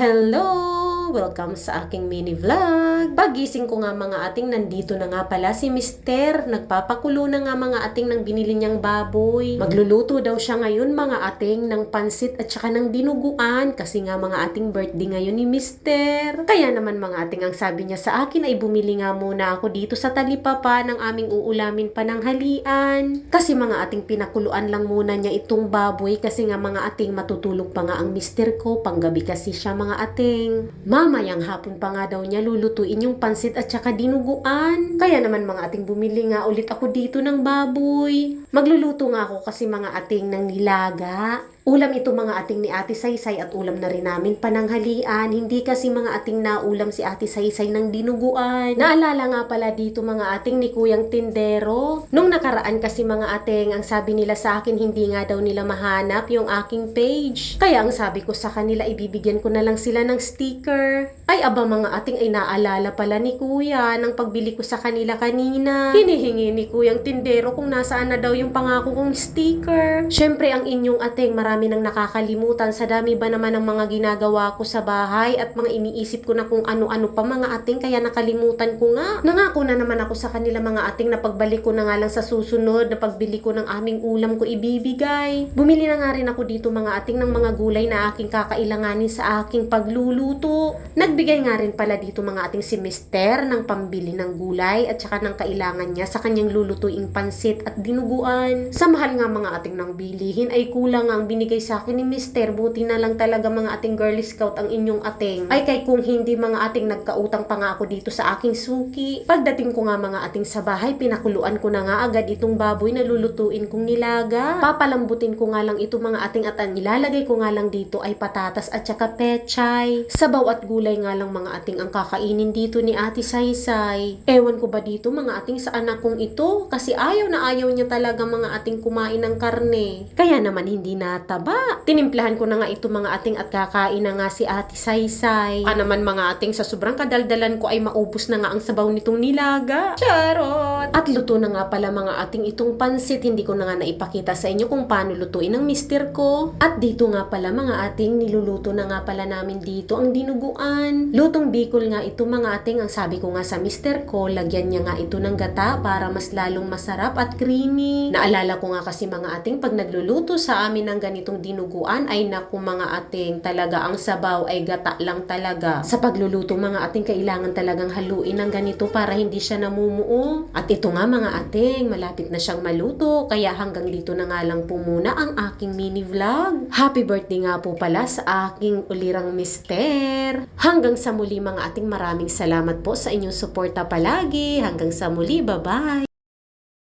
Hello! Welcome sa aking mini vlog. Pagising ko nga mga ating nandito na nga pala si Mister. Nagpapakulo na nga mga ating ng binili niyang baboy. Magluluto daw siya ngayon mga ating ng pansit at saka ng dinuguan kasi nga mga ating birthday ngayon ni Mister. Kaya naman mga ating ang sabi niya sa akin ay bumili nga muna ako dito sa talipapa ng aming uulamin pananghalian. Kasi mga ating pinakuluan lang muna niya itong baboy kasi nga mga ating matutulog pa nga ang mister ko. Panggabi kasi siya mga ating. Mamayang hapon pa nga daw niya lulutuin yung pansit at saka dinuguan. Kaya naman mga ating bumili nga ulit ako dito ng baboy. Magluluto nga ako kasi mga ating ng nilaga. Ulam ito mga ating ni Ate Saysay at ulam na rin namin pananghalian. Hindi kasi mga ating naulam si Ate Saysay ng dinuguan. Naalala nga pala dito mga ating ni Kuyang Tindero. Nung nakaraan kasi mga ating ang sabi nila sa akin hindi nga daw nila mahanap yung aking page. Kaya ang sabi ko sa kanila ibibigyan ko na lang sila ng sticker. Ay aba mga ating ay naalala pala ni Kuya nang pagbili ko sa kanila kanina. Hinihingi ni Kuyang Tindero kung nasaan na daw yung pangako kong sticker. Syempre ang inyong ating marami nang nakakalimutan sa dami ba naman ng mga ginagawa ko sa bahay at mga iniisip ko na kung ano-ano pa mga ating kaya nakalimutan ko nga. Nangako na naman ako sa kanila mga ating na pagbalik ko na nga lang sa susunod na pagbili ko ng aming ulam ko ibibigay. Bumili na nga rin ako dito mga ating ng mga gulay na aking kakailanganin sa aking pagluluto. Nagbigay nga rin pala dito mga ating si Mister ng pambili ng gulay at saka ng kailangan niya sa kanyang lulutuing pansit at dinuguan. Sa mahal nga mga ating nang bilihin ay kulang ang binigay sa akin ni Mister. Buti na lang talaga mga ating Girl Scout ang inyong ating. Ay kay kung hindi mga ating nagkautang pa nga ako dito sa aking suki. Pagdating ko nga mga ating sa bahay, pinakuluan ko na nga agad itong baboy na lulutuin kong nilaga. Papalambutin ko nga lang ito mga ating at ang ilalagay ko nga lang dito ay patatas at saka pechay. Sabaw at gulay nga lang mga ating ang kakainin dito ni Ate Saysay. Ewan ko ba dito mga ating sa anak kong ito kasi ayaw na ayaw niya talaga mga ating kumain ng karne. Kaya naman hindi nataba. Tinimplahan ko na nga ito mga ating at kakain na nga si Ate Saysay. Pa naman mga ating sa sobrang kadaldalan ko ay maubos na nga ang sabaw nitong nilaga. Charot! Luto na nga pala mga ating itong pansit. Hindi ko na nga naipakita sa inyo kung paano lutuin ng mister ko. At dito nga pala mga ating niluluto na nga pala namin dito ang dinuguan. Lutong bikol nga ito mga ating ang sabi ko nga sa mister ko, lagyan niya nga ito ng gata para mas lalong masarap at creamy. Naalala ko nga kasi mga ating pag nagluluto sa amin ng ganitong dinuguan ay naku mga ating talaga ang sabaw ay gata lang talaga. Sa pagluluto mga ating kailangan talagang haluin ng ganito para hindi siya namumuo. At ito nga mga ating malapit na siyang maluto kaya hanggang dito na nga lang po muna ang aking mini vlog. Happy birthday nga po pala sa aking ulirang mister. Hanggang sa muli mga ating maraming salamat po sa inyong suporta palagi. Hanggang sa muli, bye-bye!